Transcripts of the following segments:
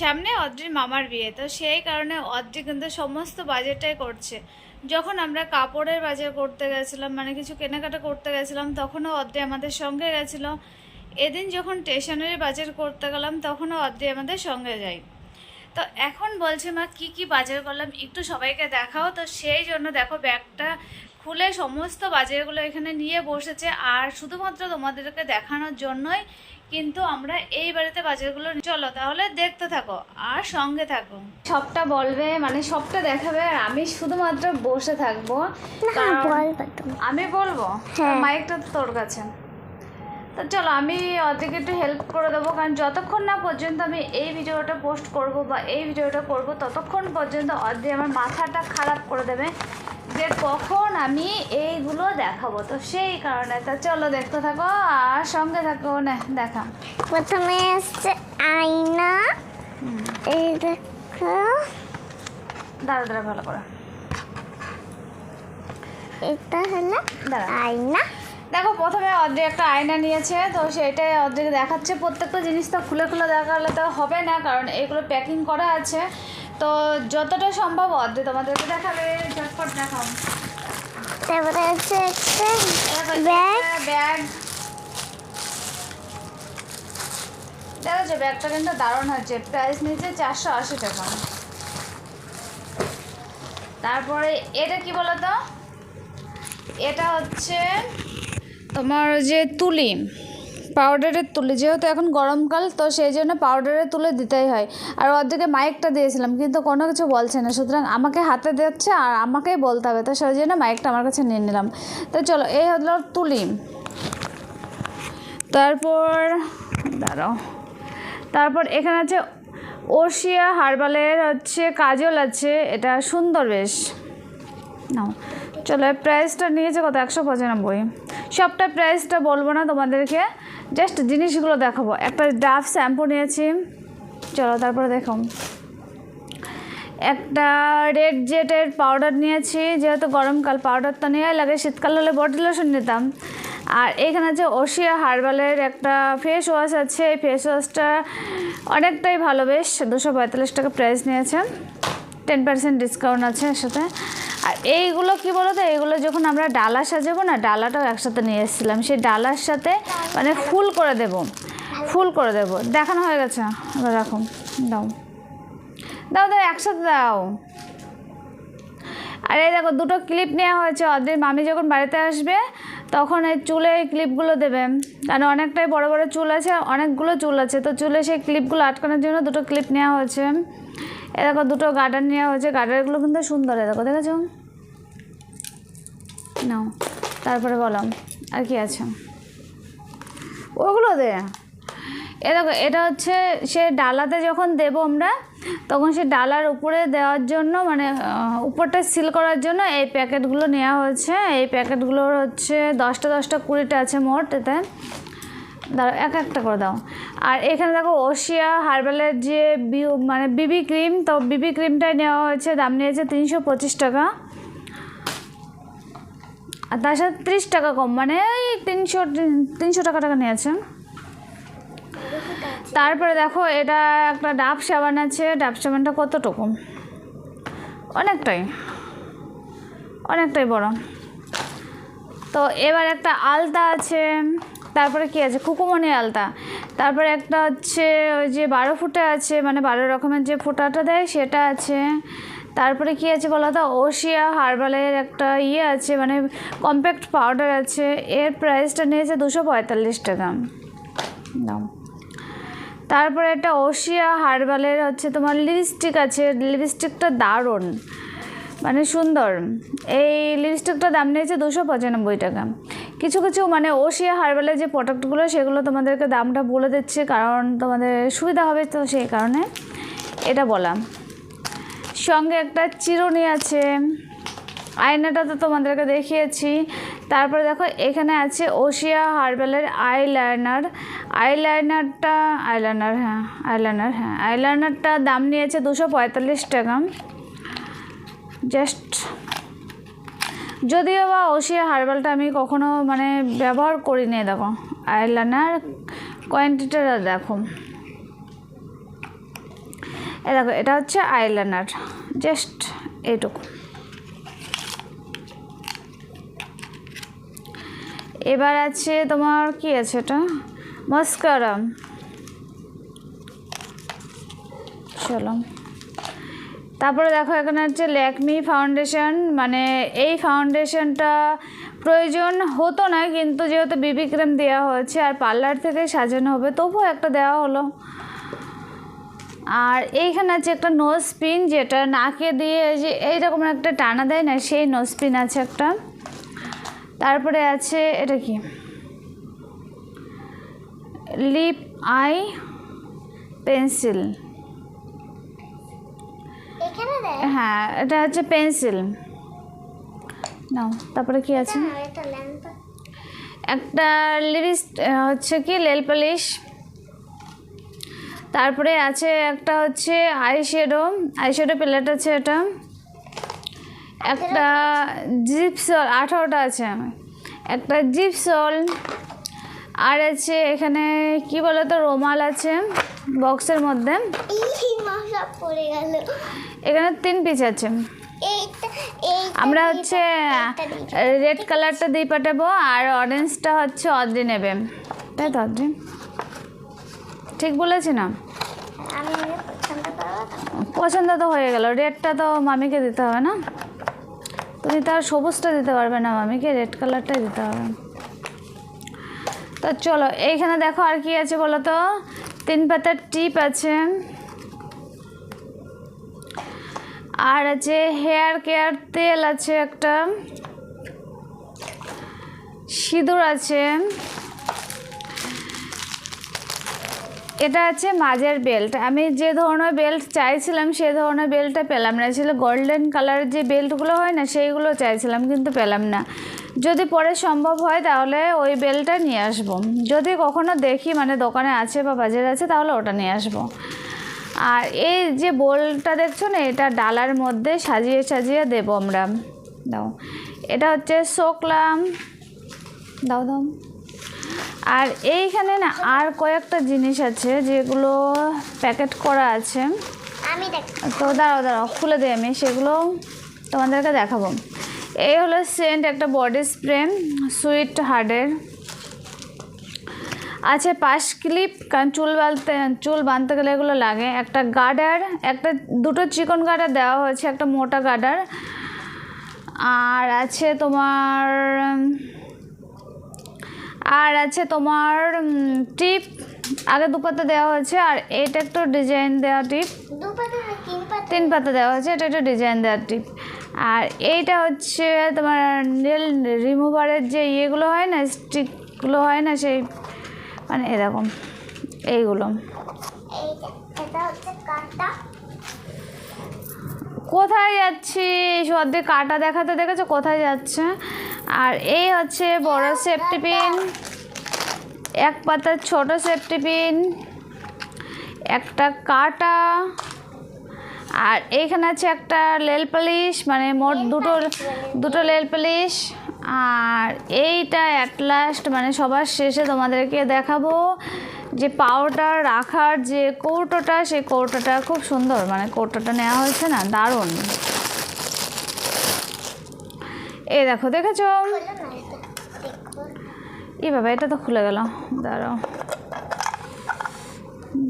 সামনে অদ্রির মামার বিয়ে, তো সেই কারণে অদ্রি কিন্তু সমস্ত বাজারটাই করছে। যখন আমরা কাপড়ের বাজার করতে গেছিলাম মানে কিছু কেনাকাটা করতে গেছিলাম, তখনও অদ্রি আমাদের সঙ্গে গেছিল। এদিন যখন স্টেশনারি বাজার করতে গেলাম, তখনও অদ্রি আমাদের সঙ্গে যায়। তো এখন বলছে, মা, কি কি বাজার করলাম? একটু সবাইকে দেখাও। তো সেই জন্য দেখো, ব্যাগটা খুলে সমস্ত বাজারগুলো এখানে নিয়ে বসেছে। আর শুধুমাত্র তোমাদেরকে দেখানোর জন্যই কিন্তু আমরা এই বাড়িতে বাজারগুলো চলো তাহলে দেখতে থাকো আর সঙ্গে থাকো। সবটা বলবে মানে সবটা দেখাবে আর আমি শুধুমাত্র বসে থাকব। আমি বলব? হ্যাঁ। মাইকটা তো তোর কাছে। তো চলো আমি ওদেরকে একটু হেল্প করে দেবো কারণ যতক্ষণ না পর্যন্ত আমি এই ভিডিওটা পোস্ট করব বা এই ভিডিওটা করব ততক্ষণ পর্যন্ত অর্ধে আমার মাথাটা খারাপ করে দেবে। যে কখন আমি এইগুলো দেখাবো তো সেই কারণে। তা চলো দেখতে থাকো আর সঙ্গে থাকো না দেখা। প্রথমে এসছে আয়না। এই দেখো। দাঁড়া দাঁড়া ভালো করে। এটা হলো দাঁড়া। আয়না। দেখো প্রথমে অর্ধেক একটা আয়না নিয়েছে তো সেটাই অর্ধেক দেখাচ্ছে। প্রত্যেকটা জিনিস তো খুলে খুলে দেখালে তো হবে না কারণ এগুলো প্যাকিং করা আছে। তো যতটা সম্ভব অর্ধেক তোমাদেরকে দেখাবে ঝটপট দেখাও। তারপরে হচ্ছে একটা ব্যাগ। ব্যাগ। দেখো যে ব্যাগটা কিন্তু দারুণ হচ্ছে প্রাইস নিচ্ছে চারশো আশি টাকা। তারপরে এটা কি বলো তো এটা হচ্ছে তোমার যে তুলি পাউডারের তুলি, যেহেতু এখন গরমকাল তো সেই জন্য পাউডারের তুলে দিতেই হয়। আর অর্ধেকে মাইকটা দিয়েছিলাম, কিন্তু কোনো কিছু বলছে না। সুতরাং আমাকে হাতে দিচ্ছে আর আমাকেই বলতে হবে, তো সেই জন্য মাইকটা আমার কাছে নিয়ে নিলাম। তো চলো, এই হলো তুলি। তারপর, দাঁড়াও। তারপর এখানে আছে ওশিয়া হার্বালের হচ্ছে কাজল আছে, এটা সুন্দর বেশ। নাও, চলো প্রাইসটা নিয়েছে কত? একশো পঁচানব্বই। সবটা প্রাইসটা বলব না তোমাদেরকে। জাস্ট জিনিসগুলো দেখাবো। একটা ডাভ শ্যাম্পু নিয়েছি। চলো তারপরে দেখো। একটা রেড জেটের পাউডার নিয়েছি। যেহেতু গরমকাল পাউডার তো নেওয়াই লাগে, শীতকাল হলে বডি লোশন নিতাম। আর এখানে আছে ওশিয়া হার্বালের একটা ফেস ওয়াশ আছে। এই ফেস ওয়াশটা অনেকটাই ভালো। বেশ, দুশো পঁয়তাল্লিশ টাকা প্রাইস নিয়েছে। টেন পার্সেন্ট ডিসকাউন্ট আছে এর সাথে। আর এইগুলো কি বলো তো এইগুলো যখন আমরা ডালা সাজাবো না, ডালাটাও একসাথে নিয়ে এসেছিলাম। সেই ডালার সাথে মানে ফুল করে দেব। ফুল করে দেব। দেখানো হয়ে গেছে। এবার রাখো। দাও। দাও দাও, একসাথে দাও। আর এই দেখো, দুটো ক্লিপ নেওয়া হয়েছে। অদের মামি যখন বাড়িতে আসবে, তখন এই চুলে এই ক্লিপগুলো দেবে। কারণ অনেকটাই বড় বড় চুল আছে, অনেকগুলো চুল আছে। তো চুলে সেই ক্লিপগুলো আটকানোর জন্য দুটো ক্লিপ নেওয়া হয়েছে। এ দেখো, দুটো গার্ডার নেওয়া হয়েছে। গার্ডারগুলো কিন্তু সুন্দর এ দেখো, দেখেছ? নাও। তারপরে বলো, আর কি আছে? ওগুলো দে। এ দেখো, এটা হচ্ছে সে ডালাতে যখন দেব আমরা, তখন সে ডালার উপরে দেওয়ার জন্য মানে উপরটা সিল করার জন্য এই প্যাকেটগুলো নেওয়া হয়েছে। এই প্যাকেটগুলোর হচ্ছে দশটা দশটা, কুড়িটা আছে মোট এতে। দাঁড়াও, এক একটা করে দাও। আর এখানে দেখো, ওশিয়া হার্বালের যে বিউ মানে বিবি ক্রিম, তো বিবি ক্রিমটাই নেওয়া হয়েছে, দাম নিয়েছে তিনশো পঁচিশ টাকা। আর তার সাথে ত্রিশ টাকা কম মানে ওই তিনশো তিনশো টাকা টাকা নিয়েছে। তারপরে দেখো, এটা একটা ডাব সাবান আছে, ডাব সাবানটা কতটুকু? অনেকটাই অনেকটাই বড়। তো এবার একটা আলতা আছে, তারপরে কি আছে? খুকুমনি আলতা। তারপরে একটা হচ্ছে ওই যে বারো ফুটে আছে মানে বারো রকমের যে ফোঁটাটা দেয়, সেটা আছে। তারপরে কি আছে বলো তো? ওশিয়া হার্বালের একটা ইয়ে আছে মানে কম্প্যাক্ট পাউডার আছে। এর প্রাইসটা নিয়েছে দুশো পঁয়তাল্লিশ টাকা। দাম। তারপরে একটা ওশিয়া হার্বালের হচ্ছে তোমার লিপস্টিক আছে লিপস্টিকটা দারুণ মানে সুন্দর। এই লিপস্টিকটার দাম নিয়েছে দুশো পঁচানব্বই টাকা। কিছু কিছু মানে ওশিয়া হার্বালের যে প্রোডাক্টগুলো সেগুলো তোমাদেরকে দামটা বলে দিচ্ছে কারণ তোমাদের সুবিধা হবে তো সেই কারণে। এটা বললাম সঙ্গে একটা চিরুনি আছে। আয়নাটা তো তোমাদেরকে দেখিয়েছি। তারপরে দেখো, এখানে আছে ওশিয়া হার্বেলের আই লাইনার আই লাইনারটা আইলাইনার হ্যাঁ আইলাইনার হ্যাঁ আইলাইনারটা দাম নিয়েছে দুশো পঁয়তাল্লিশ টাকা। জাস্ট, যদিও বা ওশিয়া হার্বালটা আমি কখনো মানে ব্যবহার করিনি, দেখো, আইলাইনার কোয়ান্টিটিটা দেখো। এ দেখো, এটা হচ্ছে আইলাইনার জাস্ট এটুকু। এবার আছে তোমার কি আছে এটা? মস্কারা চলো। তারপরে দেখো, এখানে হচ্ছে ল্যাকমি ফাউন্ডেশন মানে এই ফাউন্ডেশনটা প্রয়োজন হতো না, কিন্তু যেহেতু বিবি ক্রিম দেওয়া হয়েছে আর পার্লার থেকে সাজানো হবে, তবুও একটা দেওয়া হলো। আর এইখানে আছে একটা নোজ পিন যেটা নাকে দিয়ে যে এইরকম একটা টানা দেয় না সেই নোজ পিন আছে একটা। তারপরে আছে এটা কি? লিপ আই পেন্সিল হ্যাঁ এটা হচ্ছে পেন্সিল নাও তারপরে কি আছে? একটা লিরিস হচ্ছে কি লেল পালিশ তারপরে আছে একটা হচ্ছে eye shadow eye shadow palette আছে এটা। একটা জিপসল আঠারোটা আছে একটা জিপসল আর আছে এখানে কি বলো তো রোমাল আছে বক্সের মধ্যে। এখানে তিন পিস আছে। আমরা হচ্ছে রেড কালারটা দিয়ে পাঠাবো আর অরেঞ্জটা হচ্ছে অদ্রি নেবে। তাই তো অদ্রি? ঠিক বলেছি না? পছন্দ তো। হয়ে গেল। রেডটা তো মামিকে দিতে হবে না? তুমি তার সবুজটা দিতে পারবে না মামিকে রেড কালারটাই দিতে হবে। তো চলো এইখানে দেখো আর কি আছে বলো তো? তিন পাতার টিপ আছে। আর আছে হেয়ার কেয়ার তেল আছে একটা। সিঁদুর আছে। এটা আছে মাঝের বেল্ট। আমি যে ধরনের বেল্ট চাইছিলাম, সে ধরনের বেল্টটা পেলাম না। ছিল গোল্ডেন কালারের যে বেল্টগুলো হয় না, সেইগুলো চাইছিলাম, কিন্তু পেলাম না। যদি পরে সম্ভব হয়, তাহলে ওই বেল্টটা নিয়ে আসব। যদি কখনো দেখি মানে দোকানে আছে বা বাজারে আছে, তাহলে ওটা নিয়ে আসব। আর এই যে বোলটা দেখছ না, এটা ডালার মধ্যে সাজিয়ে সাজিয়ে দেবো আমরা। দাও। এটা হচ্ছে শোকলাম। দাও দাও। আর এইখানে না আর কয়েকটা জিনিস আছে যেগুলো প্যাকেট করা আছে। তো দাঁড়াও দাঁড়াও খুলে দিই আমি সেগুলো তোমাদেরকে দেখাবো। এই হলো সেন্ট একটা বডি স্প্রে সুইট হার্ডের আছে পাশ ক্লিপ কারণ চুল বাঁধতে চুল বাঁধতে গেলে এগুলো লাগে। একটা গার্ডার একটা দুটো চিকন গার্ডার দেওয়া হয়েছে একটা মোটা গার্ডার আর আছে তোমার আর আছে তোমার টিপ। আগে দুপাতা দেওয়া হয়েছে আর এটা একটু ডিজাইন দেওয়া টিপ। তিন পাতা। দেওয়া হয়েছে এটা একটু ডিজাইন দেওয়ার টিপ। আর এইটা হচ্ছে তোমার নেল রিমুভারের যে ইয়েগুলো হয় না স্টিকগুলো হয় না সেই মানে এরকম এইগুলো। এইটা হচ্ছে কাটা। কোথায় যাচ্ছি সর্দি কাটা দেখাতে দেখেছ? কোথায় যাচ্ছে? আর এই হচ্ছে বড় সেফটি পিন এক পাতার ছোট সেফটি পিন একটা কাটা আর এইখানে আছে একটা লেল পালিশ মানে মোট দুটো দুটো লেল পালিশ আর এইটা অ্যাট লাস্ট মানে সবার শেষে তোমাদেরকে দেখাবো যে পাউডার রাখার যে কৌটোটা সেই কৌটোটা খুব সুন্দর মানে কৌটোটা নেওয়া হয়েছে না দারুণ। এই দেখো দেখেছ? এটা বাবা এটা তো খুলে গেল। দাঁড়াও।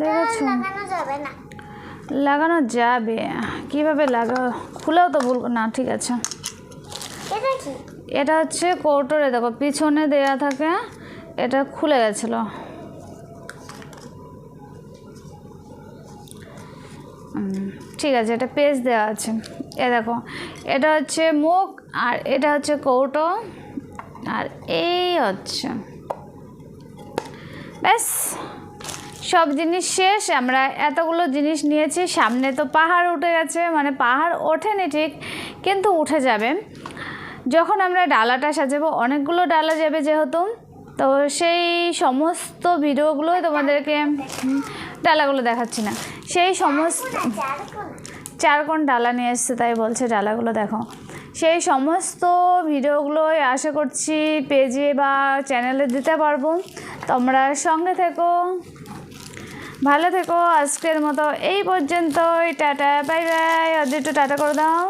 দেখেছ? লাগানো যাবে কীভাবে লাগা খুলেও তো ভুল না ঠিক আছে। এটা হচ্ছে কৌটোরে দেখো পিছনে দেয়া থাকে এটা খুলে গেছিল। ঠিক আছে এটা পেজ দেওয়া আছে। এ দেখো এটা হচ্ছে মুখ আর এটা হচ্ছে কৌটো। আর এই হচ্ছে। ব্যাস, সব জিনিস শেষ। আমরা এতগুলো জিনিস নিয়েছি, সামনে তো পাহাড় উঠে গেছে মানে পাহাড় ওঠেনি ঠিক, কিন্তু উঠে যাবে। যখন আমরা ডালাটা সাজাবো, অনেকগুলো ডালা যাবে যেহেতু। তো সেই সমস্ত ভিডিওগুলোই তোমাদেরকে ডালাগুলো দেখাচ্ছি না। সেই সমস্ত চার কোন ডালা নিয়ে এসছে, তাই বলছে ডালাগুলো দেখো। সেই সমস্ত ভিডিওগুলোই আশা করছি পেজে বা চ্যানেলে দিতে পারব। তোমরা সঙ্গে থেকো, ভালো থেকো, আজকের মতো এই পর্যন্তই, টাটা, বাই বাই একটু টাটা করে দাও।